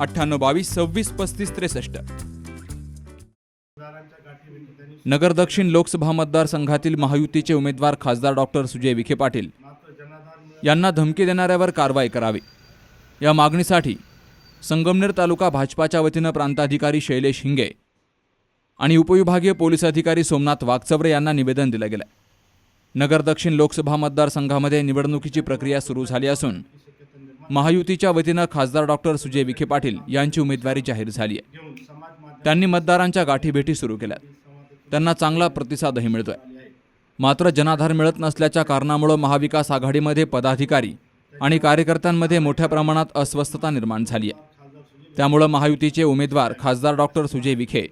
अठ्ठ्याण्णव बावीस सव्वीस पस्तीस त्रेसष्ट. नगर दक्षिण लोकसभा मतदारसंघातील महायुतीचे उमेदवार खासदार डॉक्टर सुजय विखे पाटील यांना धमकी देणाऱ्यावर कारवाई करावी. या मागणीसाठी संगमनेर तालुका भाजपाच्या वतीनं प्रांताधिकारी शैलेश हिंगे आणि उपविभागीय पोलीस अधिकारी सोमनाथ वागचवरे यांना निवेदन दिलं गेलं. नगर दक्षिण लोकसभा मतदारसंघामध्ये निवडणुकीची प्रक्रिया सुरू झाली असून महायुतीच्या वतीनं खासदार डॉक्टर सुजय विखे पाटील यांची उमेदवारी जाहीर झाली आहे. त्यांनी मतदारांच्या गाठीभेटी सुरू केल्यात. त्यांना चांगला प्रतिसादही मिळतोय. मात्र जनाधार मिळत नसल्याच्या कारणामुळं महाविकास आघाडीमध्ये पदाधिकारी आणि कार्यकर्त्यांमध्ये मोठ्या प्रमाणात अस्वस्थता निर्माण झाली आहे. त्यामुळं महायुतीचे उमेदवार खासदार डॉक्टर सुजय विखे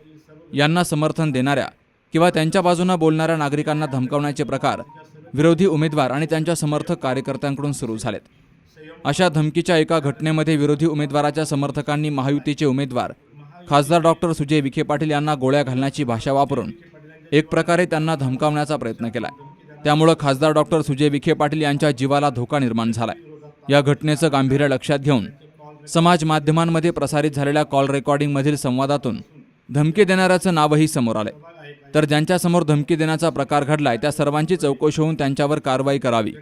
यांना समर्थन देणाऱ्या किंवा त्यांच्या बाजूनं बोलणाऱ्या नागरिकांना धमकावण्याचे प्रकार विरोधी उमेदवार आणि त्यांच्या समर्थक कार्यकर्त्यांकडून सुरू झालेत. अशा धमकीच्या एका घटनेमध्ये विरोधी उमेदवाराच्या समर्थकांनी महायुतीचे उमेदवार खासदार डॉक्टर सुजय विखे पाटील यांना गोळ्या घालण्याची भाषा वापरून एक प्रकारे त्यांना धमकावण्याचा प्रयत्न केला त्यामुळं खासदार डॉक्टर सुजय विखे पाटील यांच्या जीवाला धोका निर्माण झालाय. या घटनेचं गांभीर्य लक्षात घेऊन समाज माध्यमांमध्ये प्रसारित झालेल्या कॉल रेकॉर्डिंगमधील संवादातून धमकी देणाऱ्याचं नावही समोर आलंय. तर ज्यांच्यासमोर धमकी देण्याचा प्रकार घडलाय त्या सर्वांची चौकशी होऊन त्यांच्यावर कारवाई करावी.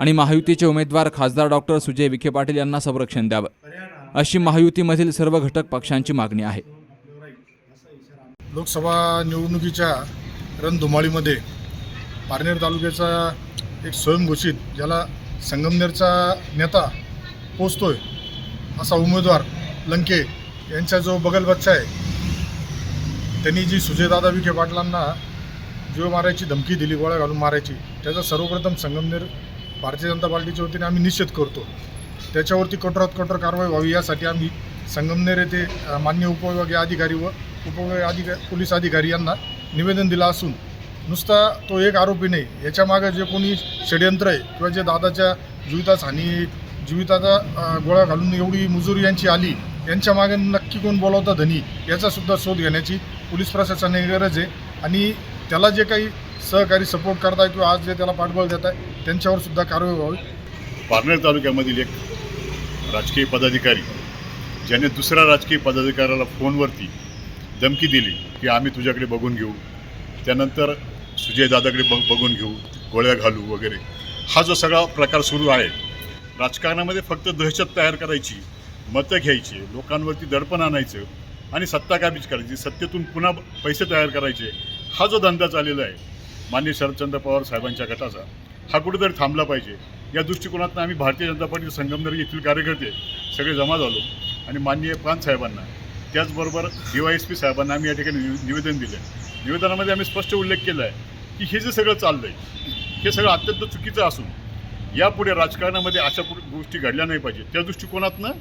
आणि महायुतीचे उमेदवार खासदार डॉक्टर सुजय विखे पाटील यांना संरक्षण द्यावं. अशी महायुतीमधील सर्व घटक पक्षांची मागणी आहे. लोकसभा निवडणुकीच्या रणधुमाळीमध्ये पारनेर तालुक्याचा एक स्वयंघोषित ज्याला संगमनेरचा नेता पोचतोय असा उमेदवार लंके यांचा जो बगल बच्चा आहे त्यांनी जी सुजयदादा विखे पाटलांना जीव मारायची धमकी दिली गोळ्या घालून मारायची त्याचा सर्वप्रथम संगमनेर भारतीय जनता पार्टीच्या वतीने आम्ही निषेध करतो. त्याच्यावरती कठोरात कठोर कारवाई व्हावी यासाठी आम्ही संगमनेर येथे मान्य उपविभागीय अधिकारी व उपविभागीय अधिकारी पोलीस अधिकारी यांना निवेदन दिलं असून नुसता तो एक आरोपी नाही याच्यामागं जे कोणी षडयंत्र आहे किंवा जे दादाच्या जीवितास हानी जीविताचा गोळा घालून एवढी मुजुरी यांची आली यांच्या मागे नक्की कोण बोलावता धनी याचासुद्धा शोध घेण्याची पोलीस प्रशासनाने गरज आहे. आणि त्याला जे काही सहकारी सपोर्ट करताय किंवा आज जे त्याला पाठबळ देत आहे त्यांच्यावर सुद्धा कारवाई व्हावी. पारनेर तालुक्यामधील एक राजकीय पदाधिकारी ज्याने दुसऱ्या राजकीय पदाधिकाऱ्याला फोनवरती धमकी दिली की आम्ही तुझ्याकडे बघून घेऊ. त्यानंतर सुजय दादाकडे बघ बघून घेऊ गोळ्या घालू वगैरे. हा जो सगळा प्रकार सुरू आहे राजकारणामध्ये फक्त दहशत तयार करायची मतं घ्यायची लोकांवरती दडपण आणायचं आणि सत्ता काबीज करायची सत्तेतून पुन्हा पैसे तयार करायचे हा जो धंदा चाललेला आहे माननीय शरदचंद्र पवार साहेबांच्या गटाचा हा कुठेतरी थांबला पाहिजे. या दृष्टिकोनातून आम्ही भारतीय जनता पार्टी संगमनेर येथील कार्यकर्ते सगळे जमा झालो आणि माननीय पान साहेबांना त्याचबरोबर डी वाय एस पी साहेबांना आम्ही या ठिकाणी निवेदन दिलं. आहे निवेदनामध्ये आम्ही स्पष्ट उल्लेख केला आहे की हे जे सगळं चाललं आहे हे सगळं अत्यंत चुकीचं असून यापुढे राजकारणामध्ये अशा गोष्टी घडल्या नाही पाहिजे त्या दृष्टिकोनातनं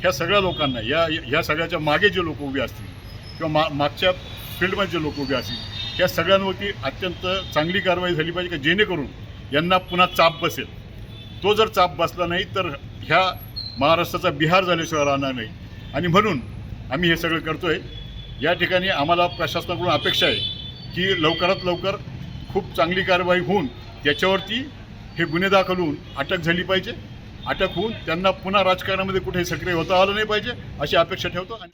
ह्या सगळ्या लोकांना या ह्या सगळ्याच्या मागे जे लोक उभे असतील किंवा मा मागच्या फील्डमध्ये जे लोक उभे असतील या सगळ्यांवरती अत्यंत चांगली कारवाई झाली पाहिजे का जेणेकरून यांना पुन्हा चाप बसेल. तो जर चाप बसला नाही तर ह्या महाराष्ट्राचा बिहार झाल्याशिवाय राहणार नाही. आणि म्हणून आम्ही हे सगळं करतो आहे या ठिकाणी आम्हाला प्रशासनाकडून अपेक्षा आहे की लवकरात लवकर खूप चांगली कारवाई होऊन त्याच्यावरती हे गुन्हे दाखल होऊन अटक झाली पाहिजे. अटक होऊन त्यांना पुन्हा राजकारणामध्ये कुठे सक्रिय होता आलं नाही पाहिजे अशी अपेक्षा ठेवतो आणि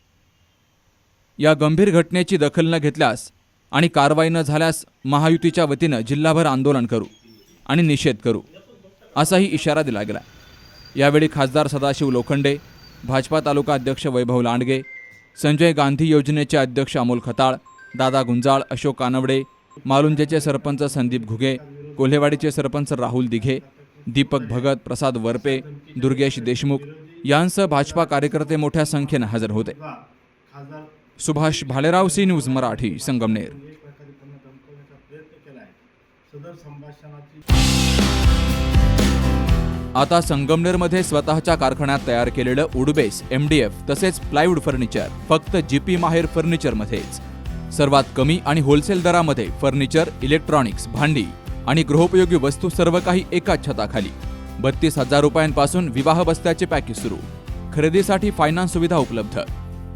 या गंभीर घटनेची दखल न घेतल्यास आणि कारवाई न झाल्यास महायुतीच्या वतीनं जिल्हाभर आंदोलन करू आणि निषेध करू असाही इशारा दिला गेला. यावेळी खासदार सदाशिव लोखंडे भाजपा तालुका अध्यक्ष वैभव लांडगे संजय गांधी योजनेचे अध्यक्ष अमोल खताळ दादा गुंजाळ अशोक कानवडे मालुंजेचे सरपंच संदीप घुगे कोल्हेवाडीचे सरपंच राहुल दिघे दीपक भगत प्रसाद वरपे दुर्गेश देशमुख यांसह भाजपा कार्यकर्ते मोठ्या संख्येनं हजर होते. Subhash Bhalerao C news Marathi Sangamner. आता संगमनेरमध्ये स्वतःच्या कारखान्यात तयार केलेलं उडबेस एम डी एफ तसेच प्लायवूड फर्निचर फक्त जीपी माहेर फर्निचरमध्येच. सर्वात कमी आणि होलसेल दरामध्ये फर्निचर इलेक्ट्रॉनिक्स भांडी आणि गृहोपयोगी वस्तू सर्व काही एकाच छताखाली. बत्तीस हजार रुपयांपासून विवाह बस्त्याचे पॅकेज सुरू. खरेदीसाठी फायनान्स सुविधा उपलब्ध.